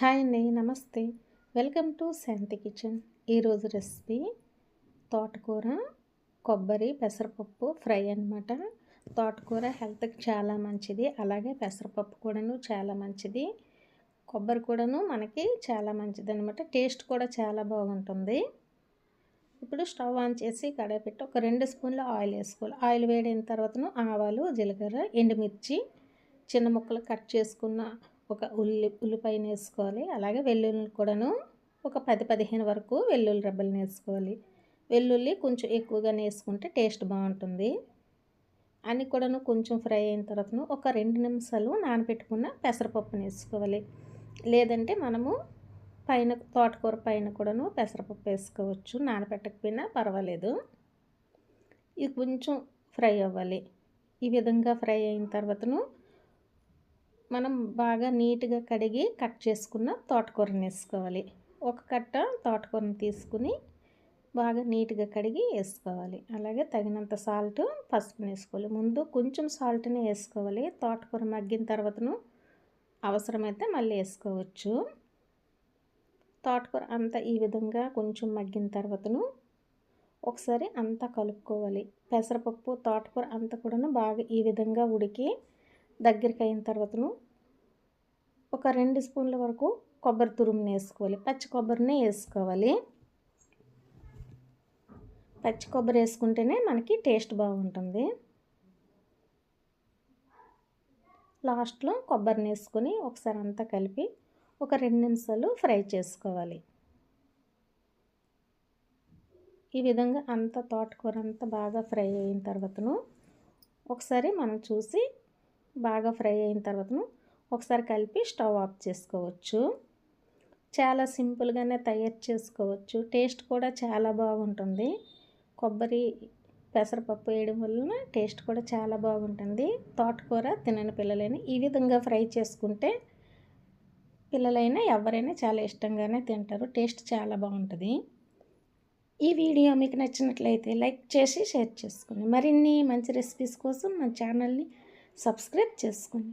Hi అండి నమస్తే. Welcome to Shanti kitchen. ఈరోజు రెసిపీ తోటకూర కొబ్బరి పెసరపప్పు ఫ్రై అనమాట తోటకూర హెల్త్కి చాలా మంచిది అలాగే పెసరపప్పు కూడాను చాలా మంచిది. కొబ్బరి కూడాను మనకి చాలా మంచిది అనమాట టేస్ట్ కూడా చాలా బాగుంటుంది. ఇప్పుడు స్టవ్ ఆన్ చేసి కడాయి పెట్టి ఒక రెండు స్పూన్ల ఆయిల్ వేసుకోవాలి. ఆయిల్ వేడిన తర్వాతను ఆవాలు జీలకర్ర ఎండుమిర్చి చిన్న ముక్కలు కట్ చేసుకున్న ఒక ఉల్లి ఉల్లిపాయను వేసుకోవాలి అలాగే వెల్లుల్లి కూడాను ఒక పది పదిహేను వరకు వెల్లుల్లి రబ్బలు వేసుకోవాలి వెల్లుల్లి కొంచెం ఎక్కువగా వేసుకుంటే టేస్ట్ బాగుంటుంది. అని కూడాను కొంచెం ఫ్రై అయిన తర్వాత ఒక రెండు నిమిషాలు నానబెట్టుకున్న పెసరపప్పును వేసుకోవాలి లేదంటే మనము పైన తోటకూర పైన కూడాను పెసరపప్పు వేసుకోవచ్చు. నానబెట్టకపోయినా పర్వాలేదు. ఇది కొంచెం ఫ్రై అవ్వాలి. ఈ విధంగా ఫ్రై అయిన తర్వాతను మనం బాగా నీట్గా కడిగి కట్ చేసుకున్న తోటకూరని వేసుకోవాలి. ఒక కట్ట తోటకూరని తీసుకుని బాగా నీట్గా కడిగి వేసుకోవాలి. అలాగే తగినంత సాల్ట్ పసుపుని వేసుకోవాలి. ముందు కొంచెం సాల్ట్ని వేసుకోవాలి. తోటకూర మగ్గిన తర్వాతను అవసరమైతే మళ్ళీ వేసుకోవచ్చు. తోటకూర అంతా ఈ విధంగా కొంచెం మగ్గిన తర్వాతను ఒకసారి అంతా కలుపుకోవాలి. పెసరపప్పు తోటకూర అంతా కూడాను బాగా ఈ విధంగా ఉడికి దగ్గరికి అయిన తర్వాతను ఒక రెండు స్పూన్ల వరకు కొబ్బరి తురుముని వేసుకోవాలి. పచ్చి కొబ్బరిని వేసుకోవాలి. పచ్చి కొబ్బరి వేసుకుంటేనే మనకి టేస్ట్ బాగుంటుంది. లాస్ట్లో కొబ్బరిని వేసుకొని ఒకసారి అంతా కలిపి ఒక రెండు నిమిషాలు ఫ్రై చేసుకోవాలి. ఈ విధంగా అంత తోటకూర అంతా బాగా ఫ్రై అయిన తర్వాతను ఒకసారి మనం చూసి బాగా ఫ్రై అయిన తర్వాతను ఒకసారి కలిపి స్టవ్ ఆఫ్ చేసుకోవచ్చు. చాలా సింపుల్గానే తయారు చేసుకోవచ్చు. టేస్ట్ కూడా చాలా బాగుంటుంది. కొబ్బరి పెసరపప్పు వేయడం వలన టేస్ట్ కూడా చాలా బాగుంటుంది. తోటకూర తినని పిల్లలైనా ఈ విధంగా ఫ్రై చేసుకుంటే పిల్లలైనా ఎవరైనా చాలా ఇష్టంగానే తింటారు. టేస్ట్ చాలా బాగుంటుంది. ఈ వీడియో మీకు నచ్చినట్లయితే లైక్ చేసి షేర్ చేసుకోండి మరిన్ని మంచి రెసిపీస్ కోసం మన ఛానల్ని సబ్స్క్రైబ్ చేసుకోండి